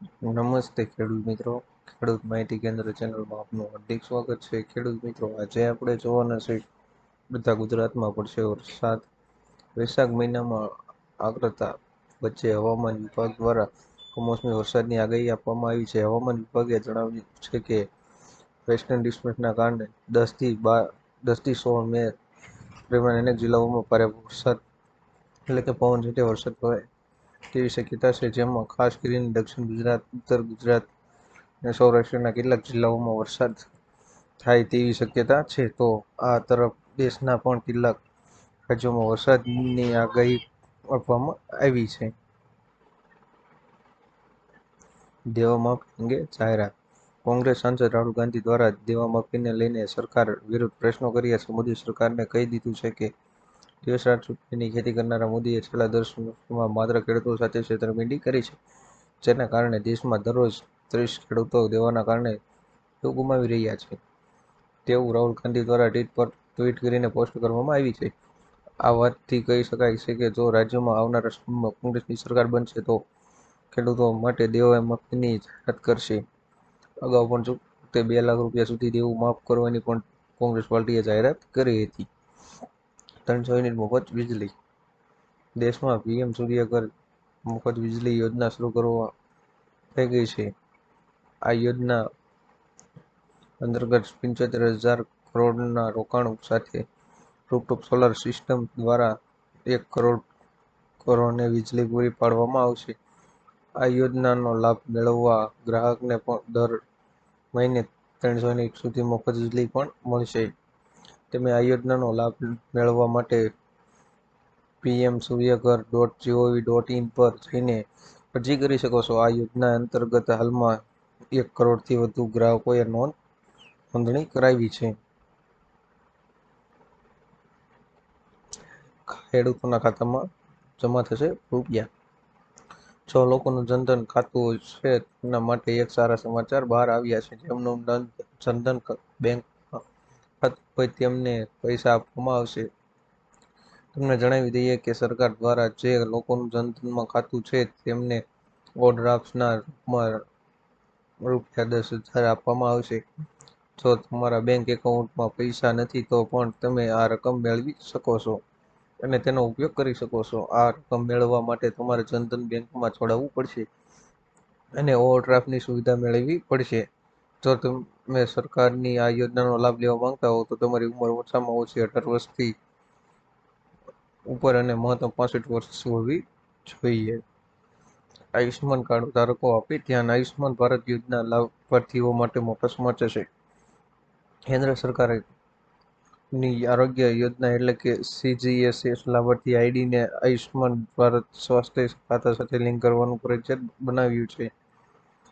નમસ્તે ખેડૂત મિત્રો. ખેડૂત માહિતી કેન્દ્ર ચેનલમાં આપનું હાર્દિક સ્વાગત છે. ખેડૂત મિત્રો, આજે આપણે જોવાના છે બધા ગુજરાતમાં પડશે વરસાદ. વૈશાખ મહિનામાં આગ્રતા વચ્ચે હવામાન વિભાગ દ્વારા કમોસમી વરસાદની આગાહી આપવામાં આવી છે. હવામાન વિભાગે જણાવ્યું છે કે, વેસ્ટર્ન ડિસ્ટન્સના કારણે દસથી બાર દસથી સોળ મે દરમિયાન અનેક જિલ્લાઓમાં ભારે વરસાદ, એટલે કે પવન સાથે વરસાદ પડે તેવી શક્યતા છે, જેમાં ખાસ કરીને દક્ષિણ ગુજરાત, ઉત્તર ગુજરાત અને સૌરાષ્ટ્રના કેટલાક જિલ્લાઓમાં વરસાદ થાય તેવી શક્યતા છે. તો આ તરફ દેશના પણ કેટલાક રાજ્યોમાં વરસાદની આગાહી આપવામાં આવી છે. દેવા માફી અંગે જાહેરાત. કોંગ્રેસ સાંસદ રાહુલ ગાંધી દ્વારા દેવા માફીને લઈને સરકાર વિરુદ્ધ પ્રશ્નો કર્યા. છે મોદી સરકારને કહી દીધું છે કે દિવસ રાત રૂપિયાની ખેતી કરનારા મોદીએ છેલ્લા દસ વર્ષમાં માત્ર ખેડૂતો સાથે છેતરપિંડી કરી છે, જેના કારણે દેશમાં દરરોજ ત્રીસ ખેડૂતો દેવાના કારણે તેઓ ગુમાવી રહ્યા છે. તેવું રાહુલ ગાંધી દ્વારા ટ્વીટ પર ટ્વીટ કરીને પોસ્ટ કરવામાં આવી છે. આ વાતથી કહી શકાય છે કે જો રાજ્યમાં આવનારા સમયમાં કોંગ્રેસની સરકાર બનશે તો ખેડૂતો માટે દેવા માફીની જાહેરાત કરશે. અગાઉ પણ તે બે લાખ રૂપિયા સુધી દેવું માફ કરવાની પણ કોંગ્રેસ પાર્ટીએ જાહેરાત કરી હતી. ત્રણસો યુનિટ મફત વીજળી. દેશમાં પીએમ સૂર્યઘર મફત વીજળી યોજના શરૂ કરવા થઈ ગઈ છે. આ યોજના અંતર્ગત પંચોતેર હજાર કરોડના રોકાણ સાથે રૂપટોપ સોલાર સિસ્ટમ દ્વારા એક કરોડ કરોડને વીજળી પૂરી પાડવામાં આવશે. આ યોજનાનો લાભ મેળવવા ગ્રાહકને પણ દર મહિને ત્રણસો યુનિટ સુધી મફત વીજળી પણ મળશે. તમે આ યોજનાનો લાભ મેળવવા માટે PM Suryaghar dot G O V dot in પર જઈને અરજી કરી શકો છો. આ યોજના અંતર્ગત હાલમાં એક કરોડથી વધુ ગ્રાહકોએ નોંધ નોંધણી કરાવી છે. ખેડૂતોના ખાતામાં જમા થશે રૂપિયા જો લોકોનું જનધન ખાતું છે. તેના માટે એક સારા સમાચાર બહાર આવ્યા છે. જેમનું જનધન બેંક હોય તેમને પૈસા આપવામાં આવશે? તમને જણાવી દઈએ કે સરકાર દ્વારા જે લોકોનું જનધનમાં ખાતું છે, તેમને ઓવરડ્રાફ્ટના રૂપમાં રૂપિયા દસ હજાર આપવામાં આવશે. જો તમારા બેંક એકાઉન્ટમાં પૈસા નથી, તો પણ તમે આ રકમ મેળવી શકો છો અને તેનો ઉપયોગ કરી શકો છો. આ રકમ મેળવવા માટે તમારે જનધન બેંકમાં જોડાવવું પડશે અને ઓવરડ્રાફ્ટની સુવિધા મેળવવી પડશે. જો તમે સરકારની આ યોજનાનો લાભ લેવા માંગતા હો તો તમારી ઉંમર ઓછામાં ઓછી અઢાર વર્ષથી ઉપર અને મહત્તમ પાસઠ વર્ષ હોવી જોઈએ. આયુષ્યમાન કાર્ડ ધારકો આપે ધ્યાન આયુષ્યમાન ભારત યોજના લાભાર્થીઓ માટે મોટા સમાચાર છે. કેન્દ્ર સરકારે ની આરોગ્ય યોજના એટલે કે સીજીએસએસ લાભાર્થી આઈડીને આયુષ્યમાન ભારત સ્વાસ્થ્ય ખાતા સાથે લિંક કરવાનું ફરજિયાત બનાવ્યું છે.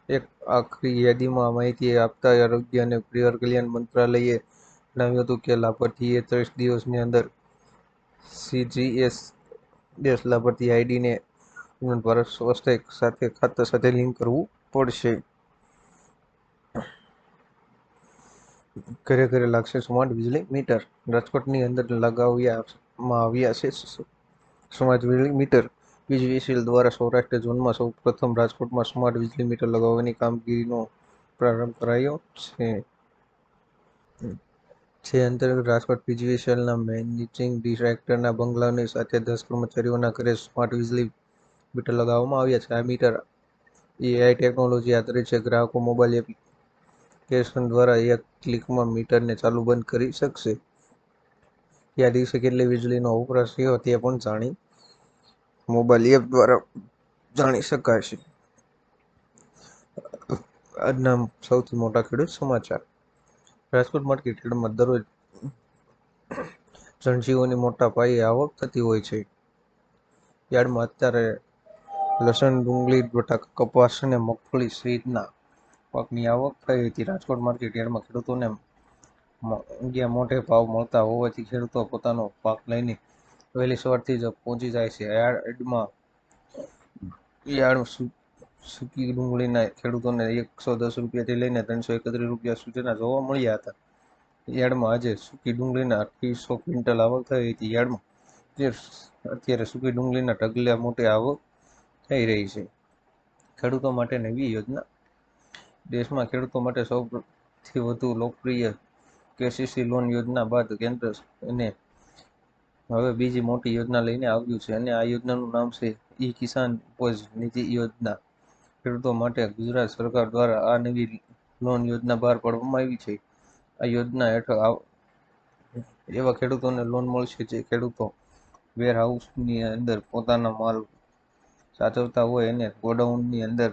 એક આખરી યાદીમાં માહિતી આપતા આરોગ્ય અને પરિવાર કલ્યાણ મંત્રાલયે જણાવ્યું હતું કે, લાભાર્થીએ ત્રીસ દિવસની અંદર સીજીએસ દેશ લાભાર્થી આઈડીને ભારત સ્વાસ્થ્ય સાથે ખાતા સાથે લિંક કરવું પડશે. ઘરે ઘરે લાગશે સ્માર્ટ વીજળી મીટર. રાજકોટની અંદર લગાવ્યામાં આવ્યા છે સ્માર્ટ વીજળી મીટર. વીજવીસીએલ દ્વારા સૌરાષ્ટ્ર ઝોનમાં સૌ પ્રથમ રાજકોટમાં સ્માર્ટ વીજળી મીટર લગાવવાની કામગીરીનો પ્રારંભ કરાયો છે. જે અંતર્ગત રાજકોટ પીજીવીસીએલના મેનેજિંગ ડિરેક્ટરના બંગલાની સાથે દસ કર્મચારીઓના ઘરે સ્માર્ટ વીજળી મીટર લગાવવામાં આવ્યા છે. આ મીટર એઆઈ ટેકનોલોજી આધારિત છે. ગ્રાહકો મોબાઈલ એપ્લિકેશન દ્વારા એક ક્લિકમાં મીટરને ચાલુ બંધ કરી શકશે. કયા દિવસે કેટલી વીજળીનો વપરાશ થયો તે પણ જાણી મોબાઈલ એપ દ્વારા જાણી શકાય છે. આજના સૌથી મોટા ખેડૂત સમાચાર. રાજકોટ માર્કેટ યાર્ડમાં દરરોજ જણજીઓની મોટા પાયે આવક થતી હોય છે. યાર્ડમાં અત્યારે લસણ, ડુંગળી, બટાકા, કપાસ અને મગફળી સહિતના પાકની આવક થઈ હતી. રાજકોટ માર્કેટ યાર્ડમાં ખેડૂતોને મોટે ભાવ મળતા હોવાથી ખેડૂતો પોતાનો પાક લઈને વહેલી સવારથી જ પહોંચી જાય છે. યાર્ડમાં યાર્ડ સૂકી ડુંગળીના ખેડૂતોને એકસો દસ રૂપિયાથી લઈને ત્રણસો એકત્રીસ રૂપિયા સુધીના જોવા મળ્યા હતા. યાર્ડમાં આજે સૂકી ડુંગળીના અઠ્યાવીસો ક્વિન્ટલ આવક થઈ હતી. યાર્ડમાં જે અત્યારે સૂકી ડુંગળીના ઢગલા મોટી આવક થઈ રહી છે. ખેડૂતો માટે નવી યોજના. દેશમાં ખેડૂતો માટે સૌથી વધુ લોકપ્રિય કેસીસી લોન યોજના બાદ કેન્દ્ર અને હવે બીજી મોટી યોજના લઈને આવ્યું છે અને આ યોજનાનું નામ છે ઈ કિસાન ઉપજ નીતિ યોજના. ખેડૂતો માટે ગુજરાત સરકાર દ્વારા આ નવી લોન યોજના બહાર પાડવામાં આવી છે. આ યોજના હેઠળ એવા ખેડૂતોને લોન મળશે જે ખેડૂતો વેરહાઉસની અંદર પોતાનો માલ સાચવતા હોય અને ગોડાઉનની અંદર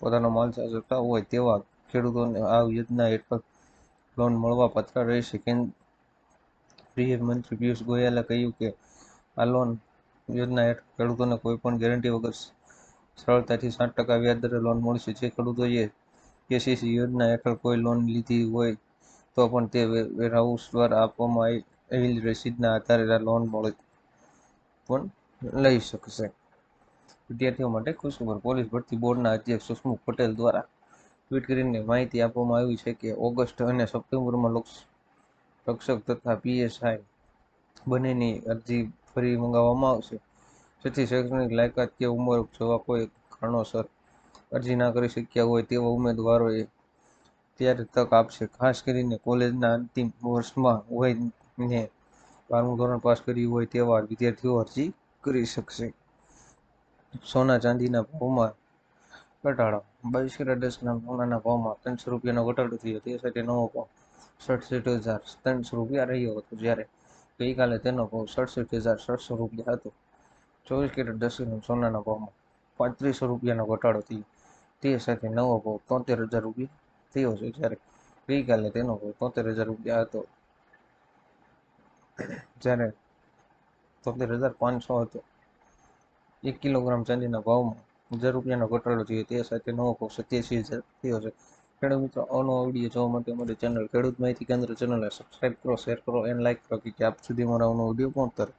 પોતાનો માલ સાચવતા હોય તેવા ખેડૂતોને આ યોજના હેઠળ લોન મળવા પાત્ર રહેશે. કેન્દ્રીય મંત્રી પિયુષ ગોયલે કહ્યું કે, આ લોન યોજના હેઠળ ખેડૂતોને કોઈ પણ ગેરંટી વગર સરળતાથી સાત ટકા વ્યાજદરે લોન મળશે. જે ખેડૂતોએ કેસીસી યોજના હેઠળ કોઈ લોન લીધી હોય તો પણ તે વેરહાઉસ દ્વારા આપવામાં આવેલ રસીદના આધારે લોન મળે પણ લઈ શકશે. વિદ્યાર્થીઓ માટે ખુશખબર પોલીસ ભરતી બોર્ડના અધ્યક્ષ સુષ્મુખ પટેલ દ્વારા ટ્વીટ કરીને માહિતી આપવામાં આવી છે કે ઓગસ્ટ અને સપ્ટેમ્બરમાં લોક રક્ષક તથા પીએસઆઈ બંનેની અરજી ફરી મંગાવવામાં આવશે. જેથી શૈક્ષણિક લાયકાત કે ઉંમર જેવા કોઈ કારણોસર અરજી ના કરી શક્યા હોય તેવા ઉમેદવારોએ ત્યારે તક આપશે. ખાસ કરીને કોલેજના અંતિમ વર્ષમાં હોય ને બારમું ધોરણ પાસ કર્યું હોય તેવા વિદ્યાર્થીઓ અરજી કરી શકશે. સોના ચાંદીના ભાવમાં ઘટાડો. બાવીસ કેરેટ દસના સોનાના ભાવમાં ત્રણસો રૂપિયાનો ઘટાડો થયો. તે સાથે નવો ભાવ સડસઠ હજાર ત્રણસો રૂપિયા રહ્યો હતો જ્યારે ગઈકાલે તેનો ભાવ સડસઠ હજાર સડસો રૂપિયા હતો. ચોવીસ કેરેટ દસના સોનાના ભાવમાં પાંત્રીસો રૂપિયાનો ઘટાડો થયો. તે સાથે નવો ભાવ તોતેર હજાર રૂપિયા થયો છે જ્યારે ગઈકાલે તેનો ભાવ તોતેર હજાર રૂપિયા હતો. જ્યારે તોતેર હજાર પાંચસો હતો. એક કિલોગ્રામ ચાંદીના ભાવમાં હજાર રૂપિયાનો ઘટાડો થયો. તે સાથે નવો ભાવ સત્યાસી હજાર થયો છે. ખેડૂત મિત્રો અવનવો વીડિયો જોવા માટે અમારી ચેનલ ખેડૂત માહિતી કેન્દ્ર ચેનલને સબસ્ક્રાઈબ કરો શેર કરો એન્ડ લાઇક કરો, કે આપ સુધી મારા અવનો વીડિયો પહોંચતા રહે.